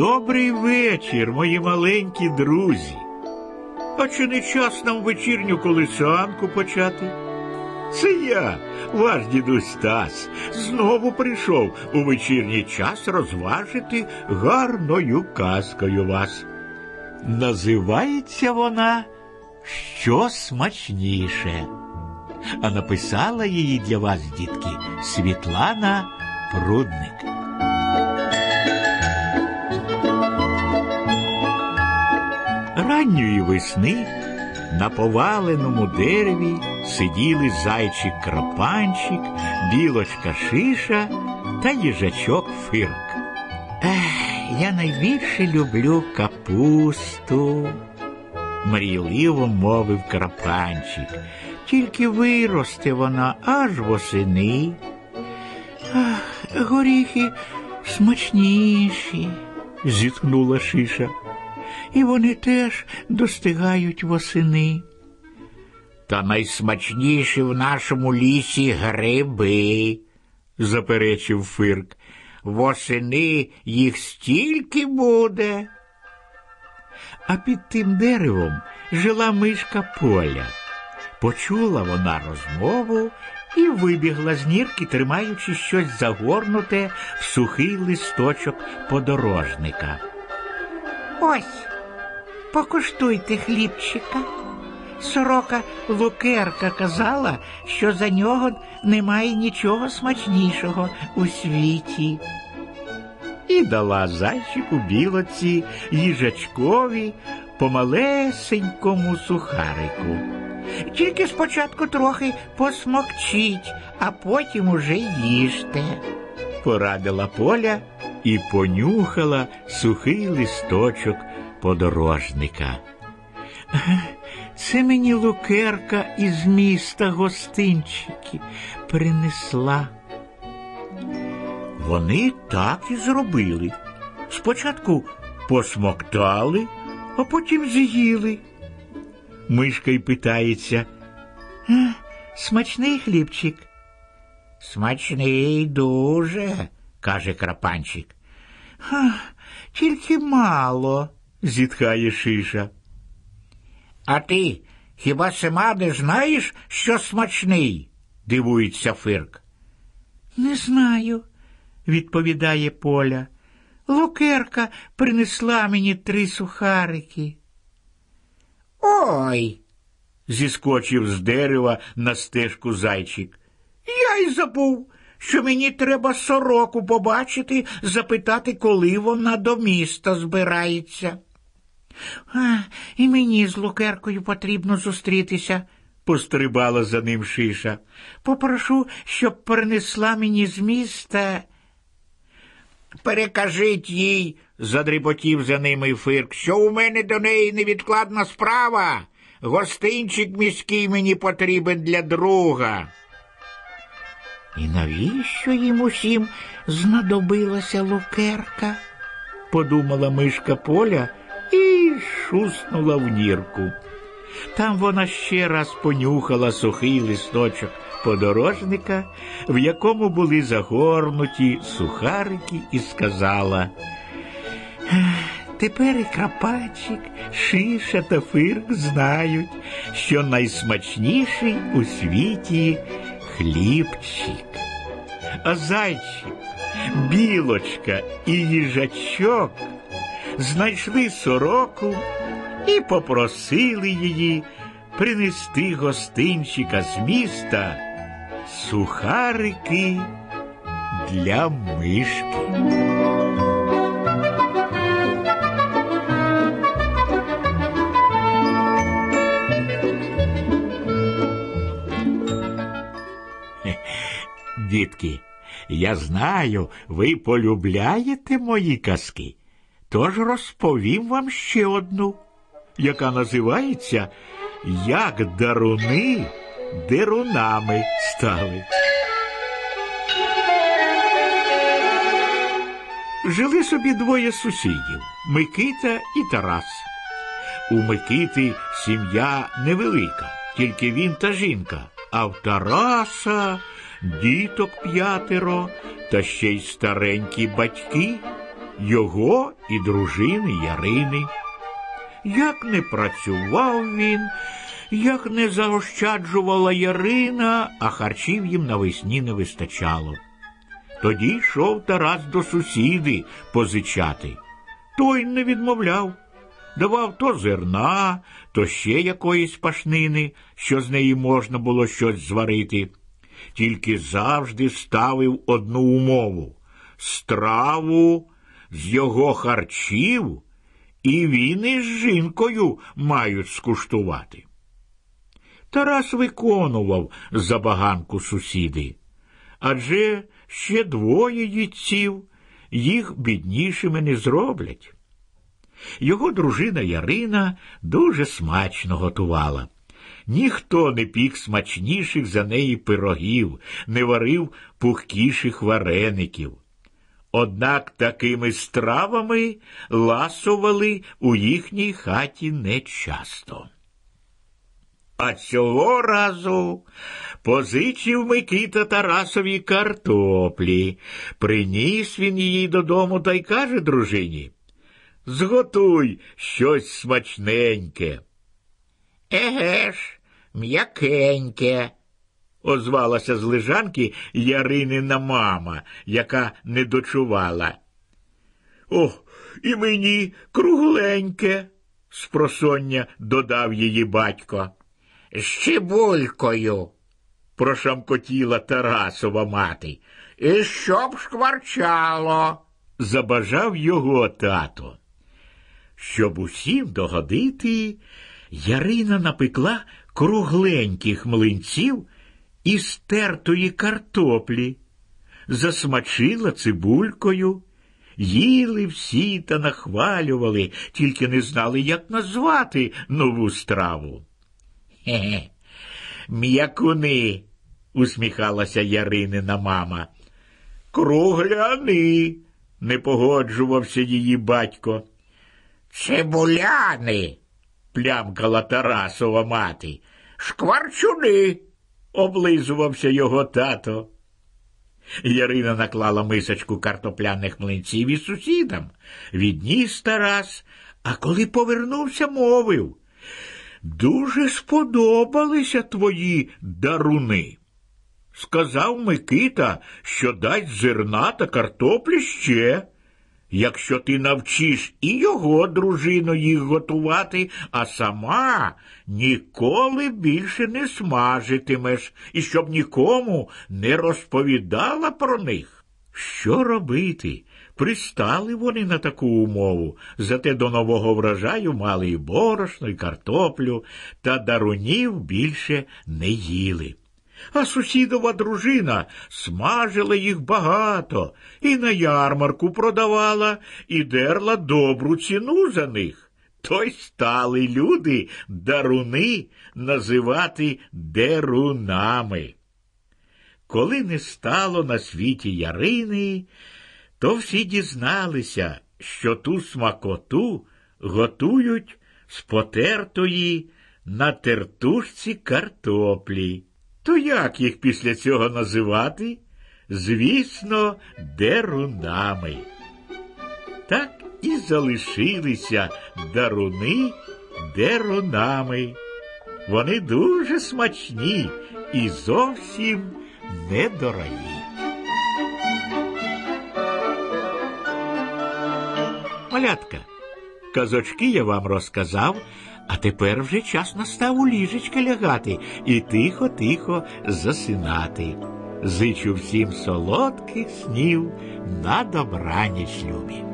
Добрий вечір, мої маленькі друзі. А чи не час нам вечірню колисанку почати? Це я, ваш дідусь Стас, знову прийшов у вечірній час розважити гарною казкою вас. Називається вона Що смачніше. А написала її для вас, дітки, Світлана Прудник. Ранньої весни на поваленому дереві сиділи зайчик крапанчик, білочка шиша та їжачок фирк. Ех, я найбільше люблю капусту, мрійливо мовив крапанчик. Тільки виросте вона аж восени. Ах, горіхи смачніші, зітхнула шиша. І вони теж достигають восени. Та найсмачніші в нашому лісі гриби, заперечив Фирк. Восени їх стільки буде. А під тим деревом жила мишка Поля. Почула вона розмову і вибігла з нірки, тримаючи щось загорнуте в сухий листочок подорожника. Ось, покуштуйте хлібчика. Сорока Лукерка казала, що за нього немає нічого смачнішого у світі. І дала зайчику білоці їжачкові по малесенькому сухарику. Тільки спочатку трохи посмокчіть, а потім уже їжте. Порадила поля і понюхала сухий листочок подорожника. Це мені лукерка із міста гостинчики принесла. Вони так і зробили. Спочатку посмоктали, а потім з'їли. Мишка й питається. «Е, Смачний хлібчик. Смачний дуже, каже крапанчик. Тільки мало. Зітхає шиша. А ти хіба сама не знаєш, що смачний? дивується Фирк. Не знаю, відповідає Поля. Лукерка принесла мені три сухарики. Ой. зіскочив з дерева на стежку зайчик. Я й забув, що мені треба сороку побачити, запитати, коли вона до міста збирається. А, і мені з Лукеркою потрібно зустрітися, пострибала за ним шиша. Попрошу, щоб принесла мені з міста. Перекажіть їй, задріботів за ними Фирк, що у мене до неї невідкладна справа. Гостинчик міський мені потрібен для друга. І навіщо їм усім знадобилася лукерка? подумала мишка Поля шуснула в нірку. Там вона ще раз понюхала сухий листочок подорожника, в якому були загорнуті сухарики, і сказала Тепер і крапачик, шиша та фирк знають, що найсмачніший у світі хлібчик. А зайчик, білочка і їжачок знайшли сороку і попросили її принести гостинчика з міста сухарики для мишки. Дітки, я знаю, ви полюбляєте мої казки, тож розповім вам ще одну, яка називається Як даруни дерунами стали. Жили собі двоє сусідів Микита і Тарас. У Микити сім'я невелика, тільки він та жінка, а в Тараса діток п'ятеро та ще й старенькі батьки. Його і дружини Ярини. Як не працював він, як не заощаджувала Ярина, а харчів їм навесні не вистачало. Тоді йшов Тарас до сусіди позичати. Той не відмовляв, давав то зерна, то ще якоїсь пашнини, що з неї можна було щось зварити. Тільки завжди ставив одну умову страву з його харчів, і він із жінкою мають скуштувати. Тарас виконував забаганку сусіди, адже ще двоє їдців їх біднішими не зроблять. Його дружина Ярина дуже смачно готувала. Ніхто не пік смачніших за неї пирогів, не варив пухкіших вареників. Однак такими стравами ласували у їхній хаті нечасто. А цього разу позичив Микита Тарасові картоплі. Приніс він її додому та й каже дружині Зготуй щось смачненьке. Еге ж, м'якеньке, озвалася з лежанки Яринина мама, яка не дочувала. О, і мені кругленьке, спросоння додав її батько. З чебулькою, прошамкотіла Тарасова мати. І щоб шкварчало, забажав його тато. Щоб усім догодити, Ярина напекла кругленьких млинців із тертої картоплі, засмачила цибулькою, їли всі та нахвалювали, тільки не знали, як назвати нову страву. Хе-хе, м'якуни, усміхалася Яринина мама. Кругляни, не погоджувався її батько. Цибуляни, плямкала Тарасова мати. Шкварчуни, облизувався його тато. Ярина наклала мисочку картопляних млинців і сусідам. Відніс Тарас, а коли повернувся, мовив. Дуже сподобалися твої даруни. Сказав Микита, що дасть зерна та картоплі ще, якщо ти навчиш і його дружину їх готувати, а сама ніколи більше не смажитимеш і щоб нікому не розповідала про них. Що робити? Пристали вони на таку умову, зате до нового врожаю мали і борошно, і картоплю, та дарунів більше не їли. А сусідова дружина смажила їх багато і на ярмарку продавала, і дерла добру ціну за них. То й стали люди даруни називати дерунами. Коли не стало на світі Ярини, то всі дізналися, що ту смакоту готують з потертої на тертушці картоплі. То як їх після цього називати? Звісно, дерунами. Так і залишилися даруни дерунами. Вони дуже смачні і зовсім недорогі. Малятка, казочки я вам розказав, а тепер вже час настав у ліжечка лягати і тихо-тихо засинати. Зичу всім солодких снів на добраніч, любі.